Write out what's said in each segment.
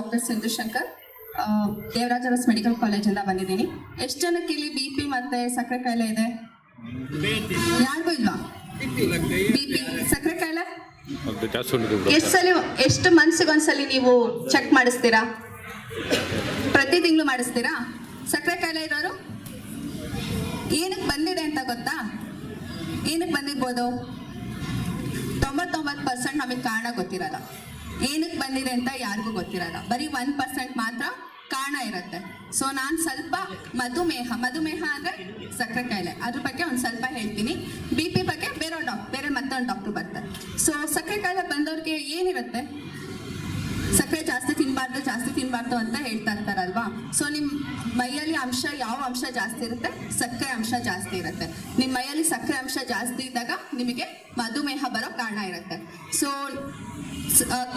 Doctor Sindhu Shankar ಆ, Devaraja Aras medical ಕಾಲೇಜಿಂದ ಬಂದಿದ್ದೀನಿ. ಎಷ್ಟು ಜನಕ್ಕೆ ಇಲ್ಲಿ ಬಿ ಪಿ ಮತ್ತೆ ಸಕ್ಕರೆ ಕಾಯಿಲೆ ಇದೆ? ಯಾರಿಗೂ ಇಲ್ವಾ? ಬಿ ಪಿ ಸಕ್ಕರೆ ಕಾಯಿಲೆ? ಎಷ್ಟು ಎಷ್ಟು ಮನ್ಸಿಗೆ ಒಂದ್ಸಲಿ ನೀವು ಚೆಕ್ ಮಾಡಿಸ್ತೀರಾ? ಪ್ರತಿ ತಿಂಗಳು ಮಾಡಿಸ್ತೀರಾ? ಸಕ್ಕರೆ ಕಾಯಿಲೆ ಇರೋರು? ಏನಕ್ಕೆ ಬಂದಿದೆ ಅಂತ ಗೊತ್ತಾ? ಏನಕ್ಕೆ ಬಂದಿರ್ಬೋದು? ತೊಂಬತ್ತೊಂಬತ್ತು ಪರ್ಸೆಂಟ್ ನಮಗೆ ಕಾರಣ ಗೊತ್ತಿರಲ್ಲ. ಏನಕ್ಕೆ ಬಂದಿದೆ ಅಂತ ಯಾರಿಗೂ ಗೊತ್ತಿರಲ್ಲ. ಬರೀ ಒನ್ ಪರ್ಸೆಂಟ್ ಮಾತ್ರ ಕಾರಣ ಇರುತ್ತೆ. ಸೊ ನಾನು ಸ್ವಲ್ಪ ಮಧುಮೇಹ ಮಧುಮೇಹ ಅಂದರೆ ಸಕ್ಕರೆ ಕಾಯಿಲೆ. ಅದ್ರ ಬಗ್ಗೆ ಒಂದು ಸ್ವಲ್ಪ ಹೇಳ್ತೀನಿ. ಬಿ ಪಿ ಬಗ್ಗೆ ಬೇರೆ ಡಾಕ್ಟರ್ ಬೇರೆ ಮತ್ತೊಂದು ಡಾಕ್ಟರ್ ಬರ್ತಾರೆ. ಸೊ ಸಕ್ಕರೆ ಕಾಯಿಲೆ ಬಂದವ್ರಿಗೆ ಏನಿರುತ್ತೆ? ಸಕ್ಕರೆ ಜಾಸ್ತಿ ತಿನ್ನಬಾರ್ದು ಜಾಸ್ತಿ ತಿನ್ನಬಾರ್ದು ಅಂತ ಹೇಳ್ತಾ ಇರ್ತಾರಲ್ವಾ? ಸೊ ನಿಮ್ಮ ಮೈಯಲ್ಲಿ ಅಂಶ ಯಾವ ಅಂಶ ಜಾಸ್ತಿ ಇರುತ್ತೆ? ಸಕ್ಕರೆ ಅಂಶ ಜಾಸ್ತಿ ಇರುತ್ತೆ. ನಿಮ್ಮ ಮೈಯಲ್ಲಿ ಸಕ್ಕರೆ ಅಂಶ ಜಾಸ್ತಿ ಇದ್ದಾಗ ನಿಮಗೆ ಮಧುಮೇಹ ಬರೋ ಕಾರಣ ಇರುತ್ತೆ. ಸೊ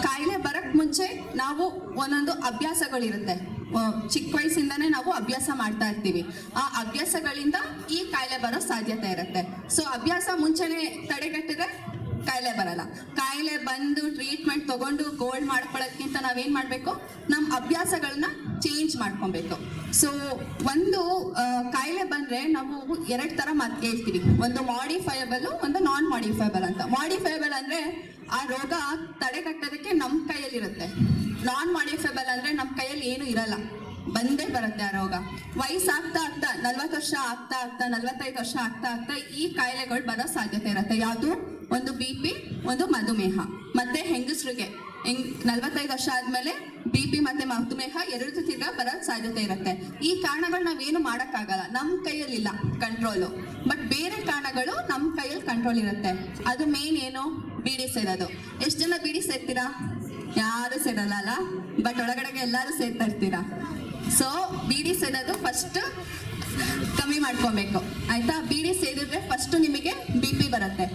ಕಾಯಿಲೆ ಬರಕ್ ಮುಂಚೆ ನಾವು ಒಂದೊಂದು ಅಭ್ಯಾಸಗಳಿರುತ್ತೆ. ಚಿಕ್ಕ ವಯಸ್ಸಿಂದಾನೇ ನಾವು ಅಭ್ಯಾಸ ಮಾಡ್ತಾ ಇರ್ತೀವಿ. ಆ ಅಭ್ಯಾಸಗಳಿಂದ ಈ ಕಾಯಿಲೆ ಬರೋ ಸಾಧ್ಯತೆ ಇರುತ್ತೆ. ಸೊ ಅಭ್ಯಾಸ ಮುಂಚೆನೆ ತಡೆಗಟ್ಟಿದ್ರೆ ಕಾಯಿಲೆ ಬರಲ್ಲ. ಕಾಯಿಲೆ ಬಂದು ಟ್ರೀಟ್ಮೆಂಟ್ ತಗೊಂಡು ಗೋಲ್ಡ್ ಮಾಡ್ಕೊಳ್ಳೋದ್ಕಿಂತ ನಾವೇನ್ ಮಾಡಬೇಕು? ನಮ್ಮ ಅಭ್ಯಾಸಗಳನ್ನ ಚೇಂಜ್ ಮಾಡ್ಕೊಬೇಕು. ಸೊ ಒಂದು ಕಾಯಿಲೆ ಬಂದ್ರೆ ನಾವು ಎರಡ್ ತರ ಮಾತು ಹೇಳ್ತೀವಿ ಒಂದು ಮಾಡಿಫೈಯಬಲ್ ಒಂದು ನಾನ್ ಮಾಡಿಫೈಯಬಲ್ ಅಂತ. ಮಾಡಿಫೈಯಬಲ್ ಅಂದ್ರೆ ಆ ರೋಗ ತಡೆಗಟ್ಟೋದಕ್ಕೆ ನಮ್ಮ ಕೈಯಲ್ಲಿರುತ್ತೆ. ನಾನ್ ಮಾಡಿಫೈಬಲ್ ಅಂದ್ರೆ ನಮ್ಮ ಕೈಯಲ್ಲಿ ಏನು ಇರಲ್ಲ. ಬಂದೇ ಬರುತ್ತೆ ಆ ರೋಗ. ವಯಸ್ಸಾಗ್ತಾ ಆಗ್ತಾ, ನಲ್ವತ್ತು ವರ್ಷ ಆಗ್ತಾ ಆಗ್ತಾ, ನಲ್ವತ್ತೈದು ವರ್ಷ ಆಗ್ತಾ ಆಗ್ತಾ ಈ ಕಾಯಿಲೆಗಳು ಬರೋ ಸಾಧ್ಯತೆ ಇರುತ್ತೆ. ಯಾವುದು? ಒಂದು ಬಿ ಪಿ ಒಂದು ಮಧುಮೇಹ. ಮತ್ತೆ ಹೆಂಗಸರಿಗೆ, ಹೆಂಗ್, ನಲ್ವತ್ತೈದು ವರ್ಷ ಆದ್ಮೇಲೆ ಬಿ ಪಿ ಮತ್ತೆ ಮಧುಮೇಹ ಎರಡು ತಿರ್ಗಾ ಬರೋ ಸಾಧ್ಯತೆ ಇರುತ್ತೆ. ಈ ಕಾರಣಗಳು ನಾವೇನು ಮಾಡೋಕ್ಕಾಗಲ್ಲ. ನಮ್ಮ ಕೈಯಲ್ಲಿಲ್ಲ ಕಂಟ್ರೋಲು ಬಟ್ ಬೇರೆ ಕಾರಣಗಳು ನಮ್ಮ ಕೈಯಲ್ಲಿ ಕಂಟ್ರೋಲ್ ಇರುತ್ತೆ. ಅದು ಮೇನ್ ಏನು? ಬಿಡಿ ಸೇರೋದು ಎಷ್ಟು ಜನ ಬಿಡಿ ಸೇರ್ತೀರಾ ಯಾರು ಸೇರಲ್ಲ ಅಲ್ಲ? ಬಟ್ ಒಳಗಡೆಗೆ ಎಲ್ಲರೂ ಸೇರ್ತಾ ಇರ್ತೀರಾ? ಸೊ ಬಿಡಿ ಸೇರೋದು ಫಸ್ಟ್ ಕಮ್ಮಿ ಮಾಡ್ಕೊಬೇಕು. ಆಯ್ತಾ? ಬಿಡಿ ಸೇರಿದ್ರೆ ಫಸ್ಟ್ ನಿಮಗೆ ಬಿ ಪಿ ಬರುತ್ತೆ.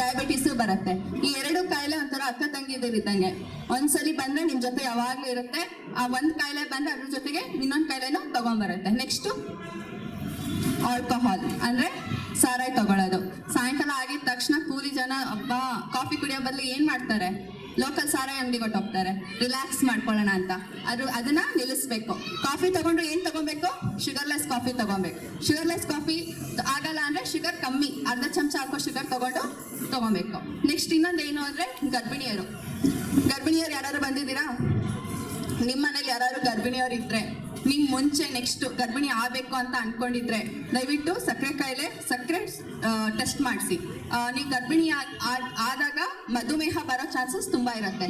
ಡಯಾಬಿಟಿಸು ಬರುತ್ತೆ. ಈ ಎರಡು ಕಾಯಿಲೆ ಒಂಥರ ಅಕ್ಕ ತಂಗಿದಿದ್ದಂಗೆ ಒಂದ್ಸಲಿ ಬಂದ್ರೆ ನಿಮ್ ಜೊತೆ ಯಾವಾಗ್ಲೂ ಇರುತ್ತೆ. ಆ ಒಂದ್ ಕಾಯಿಲೆ ಬಂದ್ರೆ ಅದ್ರ ಜೊತೆಗೆ ಇನ್ನೊಂದ್ ಕಾಯಿಲೆನೂ ತಗೊಂಡ್ಬರುತ್ತೆ ನೆಕ್ಸ್ಟ್ ಆಲ್ಕೋಹಾಲ್ ಅಂದ್ರೆ ಸಾರಾಯಿ ತಗೊಳ್ಳೋದು. ಸಾಯಂಕಾಲ ಆಗಿದ ತಕ್ಷಣ ಕೂಲಿ ಜನ, ಅಬ್ಬಾ, ಕಾಫಿ ಕುಡಿಯೋ ಬದಲು ಏನ್ ಮಾಡ್ತಾರೆ? ಲೋಕಲ್ ಸಾರಾಯಿ ಅಂಗಡಿಗೆ ಹೊಟ್ಟೋಗ್ತಾರೆ ರಿಲ್ಯಾಕ್ಸ್ ಮಾಡ್ಕೊಳ್ಳೋಣ ಅಂತ. ಅದು, ಅದನ್ನ ನಿಲ್ಲಿಸ್ಬೇಕು. ಕಾಫಿ ತಗೊಂಡ್ರೆ ಏನ್ ತಗೊಬೇಕು? ಶುಗರ್ಲೆಸ್ ಕಾಫಿ ತಗೊಬೇಕು. ಶುಗರ್ಲೆಸ್ ಕಾಫಿ ಆಗಲ್ಲ ಅಂದ್ರೆ ಶುಗರ್ ಕಮ್ಮಿ. ಅರ್ಧ ಚಮಚ ಹಾಕೋ ಶುಗರ್ ತಗೊಂಡು ತಗೊಬೇಕು. ನೆಕ್ಸ್ಟ್ ಇನ್ನೊಂದು ಏನು ಅಂದ್ರೆ ಗರ್ಭಿಣಿಯರು. ಗರ್ಭಿಣಿಯರು ಯಾರು ಬಂದಿದ್ದೀರಾ? ನಿಮ್ಮ ಮನೇಲಿ ಯಾರು ಗರ್ಭಿಣಿಯವರು ಇದ್ರೆ. ನಿಮ್ ಮುಂಚೆ ನೆಕ್ಸ್ಟ್ ಗರ್ಭಿಣಿ ಆಗ್ಬೇಕು ಅಂತ ಅನ್ಕೊಂಡಿದ್ರೆ ದಯವಿಟ್ಟು ಸಕ್ಕರೆ ಕಾಯಿಲೆ ಸಕ್ಕರೆ ಟೆಸ್ಟ್ ಮಾಡಿಸಿ. ನೀವು ಗರ್ಭಿಣಿ ಆದಾಗ ಮಧುಮೇಹ ಬರೋ ಚಾನ್ಸಸ್ ತುಂಬಾ ಇರುತ್ತೆ.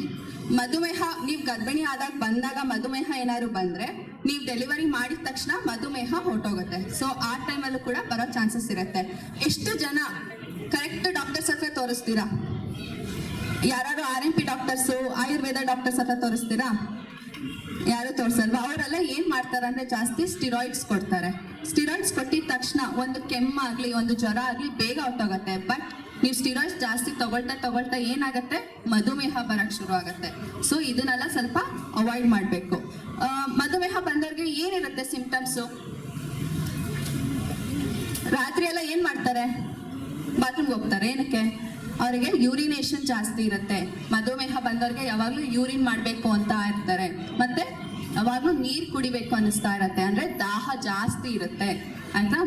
ಮಧುಮೇಹ, ನೀವು ಗರ್ಭಿಣಿ ಆದಾಗ ಬಂದಾಗ ಮಧುಮೇಹ ಏನಾದ್ರು ಬಂದ್ರೆ ನೀವು ಡೆಲಿವರಿ ಮಾಡಿದ ತಕ್ಷಣ ಮಧುಮೇಹ ಹೊರಟೋಗುತ್ತೆ. ಸೊ ಆ ಟೈಮಲ್ಲೂ ಕೂಡ ಬರೋ ಚಾನ್ಸಸ್ ಇರುತ್ತೆ. ಎಷ್ಟು ಜನ ಕರೆಕ್ಟ್ ಡಾಕ್ಟರ್ಸ್ ಹತ್ರ ತೋರಿಸ್ತೀರಾ? ಯಾರು R M P doctors Ayurveda doctors ಹತ್ರ ತೋರಿಸ್ತೀರಾ? ಯಾರು ತೋರ್ಸಲ್ವಾ? ಅವರೆಲ್ಲ ಏನ್ ಮಾಡ್ತಾರೆ ಅಂದ್ರೆ ಜಾಸ್ತಿ ಸ್ಟಿರಾಯ್ಡ್ಸ್ ಕೊಡ್ತಾರೆ. ಸ್ಟಿರಾಯ್ಡ್ಸ್ ಕೊಟ್ಟಿದ ತಕ್ಷಣ ಒಂದು ಕೆಮ್ಮಾಗ್ಲಿ, ಒಂದು ಜ್ವರ ಆಗ್ಲಿ ಬೇಗ ಹೊಟ್ಟೋಗತ್ತೆ ಬಟ್ ನೀವು ಸ್ಟಿರಾಯ್ಡ್ಸ್ ಜಾಸ್ತಿ ತಗೊಳ್ತಾ ತಗೊಳ್ತಾ ಏನಾಗುತ್ತೆ? ಮಧುಮೇಹ ಬರಕ್ ಶುರು ಆಗುತ್ತೆ. ಸೊ ಇದನ್ನೆಲ್ಲ ಸ್ವಲ್ಪ ಅವಾಯ್ಡ್ ಮಾಡಬೇಕು. ಮಧುಮೇಹ ಬಂದವ್ರಿಗೆ ಏನಿರುತ್ತೆ ಸಿಂಪ್ಟಮ್ಸು ರಾತ್ರಿ ಎಲ್ಲ ಏನ್ ಮಾಡ್ತಾರೆ? ಬಾತ್ರೂಮ್ಗೆ ಹೋಗ್ತಾರೆ. ಏನಕ್ಕೆ? ಅವರಿಗೆ ಯೂರಿನೇಷನ್ ಜಾಸ್ತಿ ಇರುತ್ತೆ. ಮಧುಮೇಹ ಬಂದವ್ರಿಗೆ ಯಾವಾಗಲೂ ಯೂರಿನ್ ಮಾಡಬೇಕು ಅಂತ ಇರ್ತಾರೆ. ಮತ್ತೆ ಯಾವಾಗಲೂ ನೀರು ಕುಡಿಬೇಕು ಅನ್ನಿಸ್ತಾ ಇರತ್ತೆ. ಅಂದ್ರೆ ದಾಹ ಜಾಸ್ತಿ ಇರುತ್ತೆ. ಆಯ್ತಾ?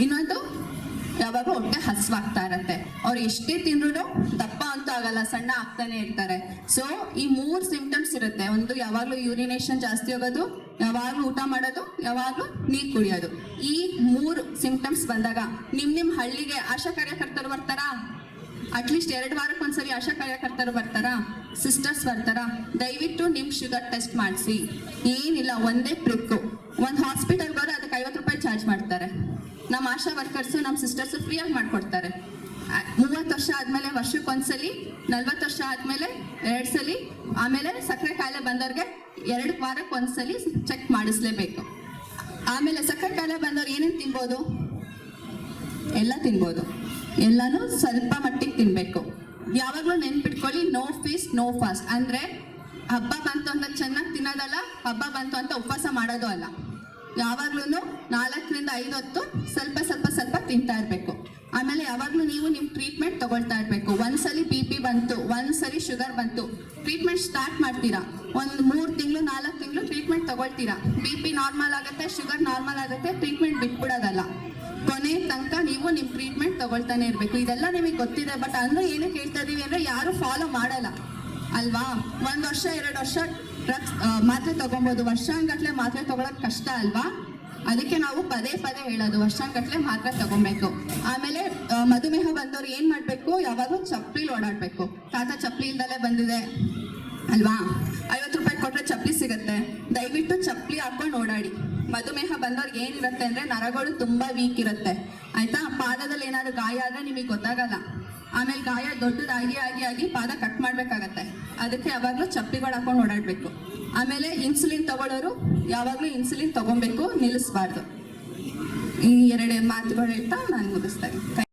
ಇನ್ನೊಂದು ಯಾವಾಗ ಹೊಟ್ಟೆ ಹಸ್ವಾಗ್ತಾ ಇರತ್ತೆ. ಅವ್ರು ಎಷ್ಟೇ ತಿಂದ್ರು ದಪ್ಪ ಅಂತ ಆಗಲ್ಲ, ಸಣ್ಣ ಆಗ್ತಾನೆ ಇರ್ತಾರೆ. ಸೊ ಈ ಮೂರು ಸಿಂಪ್ಟಮ್ಸ್ ಇರುತ್ತೆ. ಒಂದು, ಯಾವಾಗಲೂ ಯೂರಿನೇಷನ್ ಜಾಸ್ತಿ ಹೋಗೋದು, ಯಾವಾಗಲೂ ಊಟ ಮಾಡೋದು, ಯಾವಾಗಲೂ ನೀರು ಕುಡಿಯೋದು. ಈ ಮೂರು ಸಿಂಪ್ಟಮ್ಸ್ ಬಂದಾಗ ನಿಮ್ ನಿಮ್ ಹಳ್ಳಿಗೆ ಆಶಾ ಕಾರ್ಯಕರ್ತರು ಬರ್ತಾರಾ? ಅಟ್ಲೀಸ್ಟ್ ಎರಡು ವಾರಕ್ಕೆ ಒಂದ್ಸರಿ ಆಶಾ ಕಾರ್ಯಕರ್ತರು ಬರ್ತಾರಾ? ಸಿಸ್ಟರ್ಸ್ ಬರ್ತಾರಾ? ದಯವಿಟ್ಟು ನಿಮ್ ಶುಗರ್ ಟೆಸ್ಟ್ ಮಾಡಿಸಿ. ಏನಿಲ್ಲ, ಒಂದೇ ಪ್ರಿಕ್ಕು ಒಂದು ಹಾಸ್ಪಿಟಲ್ಗೆ ಹೋದ್ರೆ ಅದಕ್ಕೆ ಐವತ್ತು ರೂಪಾಯಿ ಚಾರ್ಜ್ ಮಾಡ್ತಾರೆ. ನಮ್ಮ ಆಶಾ ವರ್ಕರ್ಸು ನಮ್ಮ ಸಿಸ್ಟರ್ಸು ಫ್ರೀಯಾಗಿ ಮಾಡ್ಕೊಡ್ತಾರೆ. ಮೂವತ್ತು ವರ್ಷ ಆದ್ಮೇಲೆ ವರ್ಷಕ್ಕೊಂದ್ಸಲಿ ನಲ್ವತ್ತು ವರ್ಷ ಆದಮೇಲೆ ಎರಡು ಸಲಿ, ಆಮೇಲೆ ಸಕ್ಕರೆ ಕಾಯಿಲೆ ಬಂದವ್ರಿಗೆ ಎರಡು ವಾರಕ್ಕೆ ಒಂದ್ಸಲಿ ಚೆಕ್ ಮಾಡಿಸ್ಲೇಬೇಕು. ಆಮೇಲೆ ಸಕ್ಕರೆ ಕಾಯಿಲೆ ಬಂದವ್ರು ಏನೇನು ತಿನ್ಬೋದು? ಎಲ್ಲ ತಿನ್ಬೋದು. ಎಲ್ಲಾನು ಸ್ವಲ್ಪ ಮಟ್ಟಿಗೆ ತಿನ್ಬೇಕು. ಯಾವಾಗಲೂ ನೆನ್ಪಿಟ್ಕೊಳ್ಳಿ ನೋ ಫೀಸ್ಟ್ ನೋ ಫಾಸ್ಟ್ ಅಂದ್ರೆ ಹಬ್ಬ ಬಂತು ಅಂತ ಚೆನ್ನಾಗಿ ತಿನ್ನೋದಲ್ಲ, ಹಬ್ಬ ಬಂತು ಅಂತ ಉಪವಾಸ ಮಾಡೋದು ಅಲ್ಲ. ಯಾವಾಗ್ಲೂ ನಾಲ್ಕರಿಂದ ಐದು ಹೊತ್ತು ಸ್ವಲ್ಪ ಸ್ವಲ್ಪ ಸ್ವಲ್ಪ ತಿಂತಾ ಇರಬೇಕು. ಆಮೇಲೆ ಯಾವಾಗಲೂ ನೀವು ನಿಮ್ಮ ಟ್ರೀಟ್ಮೆಂಟ್ ತಗೊಳ್ತಾ ಇರಬೇಕು. ಒಂದ್ಸಲಿ ಬಿ ಪಿ ಬಂತು ಒಂದ್ಸಲಿ ಶುಗರ್ ಬಂತು. ಟ್ರೀಟ್ಮೆಂಟ್ ಸ್ಟಾರ್ಟ್ ಮಾಡ್ತೀರಾ? ಒಂದು ಮೂರು ತಿಂಗಳು, ನಾಲ್ಕು ತಿಂಗಳು ಟ್ರೀಟ್ಮೆಂಟ್ ತಗೊಳ್ತೀರಾ? ಬಿ ಪಿ ನಾರ್ಮಲ್ ಆಗುತ್ತೆ ಶುಗರ್ ನಾರ್ಮಲ್ ಆಗುತ್ತೆ ಟ್ರೀಟ್ಮೆಂಟ್ ಬಿಟ್ಬಿಡೋದಲ್ಲ. ಕೊನೆ ತನಕ ನೀವು ನಿಮ್ಮ ಟ್ರೀಟ್ಮೆಂಟ್ ತಗೊಳ್ತಾನೆ ಇರಬೇಕು. ಇದೆಲ್ಲ ನಿಮಗೆ ಗೊತ್ತಿದೆ ಬಟ್ ಅಂದ್ರೆ ಏನಕ್ಕೆ ಹೇಳ್ತಾ ಇದೀವಿ ಅಂದ್ರೆ ಯಾರು ಫಾಲೋ ಮಾಡಲ್ಲ. ಅಲ್ವಾ? ಒಂದ್ ವರ್ಷ, ಎರಡು ವರ್ಷ ಡ್ರಗ್ಸ್ ಮಾತ್ರೆ ತಗೊಬೋದು. ವರ್ಷಾನ್ಗಟ್ಲೆ ಮಾತ್ರೆ ತಗೊಳಕ್ ಕಷ್ಟ ಅಲ್ವಾ? ಅದಕ್ಕೆ ನಾವು ಪದೇ ಪದೇ ಹೇಳೋದು, ವರ್ಷಾನ್ಗಟ್ಲೆ ಮಾತ್ರೆ ತಗೊಬೇಕು. ಆಮೇಲೆ ಮಧುಮೇಹ ಬಂದವ್ರು ಏನ್ ಮಾಡ್ಬೇಕು? ಯಾವಾಗೂ ಚಪ್ಪಲಿ ಓಡಾಡ್ಬೇಕು. ತಾತ ಚಪ್ಪಲಿ ಇಲ್ದಲೇ ಬಂದಿದೆ. ಅಲ್ವಾ? ಐವತ್ತು ರೂಪಾಯಿ ಕೊಟ್ರೆ ಚಪ್ಪಲಿ ಸಿಗುತ್ತೆ. ದಯವಿಟ್ಟು ಚಪ್ಪಲಿ ಹಾಕೊಂಡು ಓಡಾಡಿ. ಮಧುಮೇಹ ಬಂದವ್ರಿಗೆ ಏನಿರುತ್ತೆ ಅಂದ್ರೆ ನರಗಳು ತುಂಬಾ ವೀಕ್ ಇರುತ್ತೆ. ಆಯ್ತಾ? ಪಾದದಲ್ಲಿ ಏನಾದ್ರು ಗಾಯ ಆದ್ರೆ ನಿಮಗೆ ಗೊತ್ತಾಗಲ್ಲ. ಆಮೇಲೆ ಗಾಯ ದೊಡ್ಡದಾಗಿ ಆಗಿ ಆಗಿ ಪಾದ ಕಟ್ ಮಾಡ್ಬೇಕಾಗತ್ತೆ. ಅದಕ್ಕೆ ಯಾವಾಗಲೂ ಚಪ್ಪಿಗಳು ಹಾಕೊಂಡು ಓಡಾಡ್ಬೇಕು. ಆಮೇಲೆ ಇನ್ಸುಲಿನ್ ತಗೊಳ್ಳೋರು ಯಾವಾಗಲೂ ಇನ್ಸುಲಿನ್ ತಗೊಬೇಕು ನಿಲ್ಲಿಸ್ಬಾರ್ದು ಈ ಎರಡೇ ಮಾತುಗಳು ಹೇಳ್ತಾ ನಾನು ಮುಗಿಸ್ತಾ ಇದ್ದೀನಿ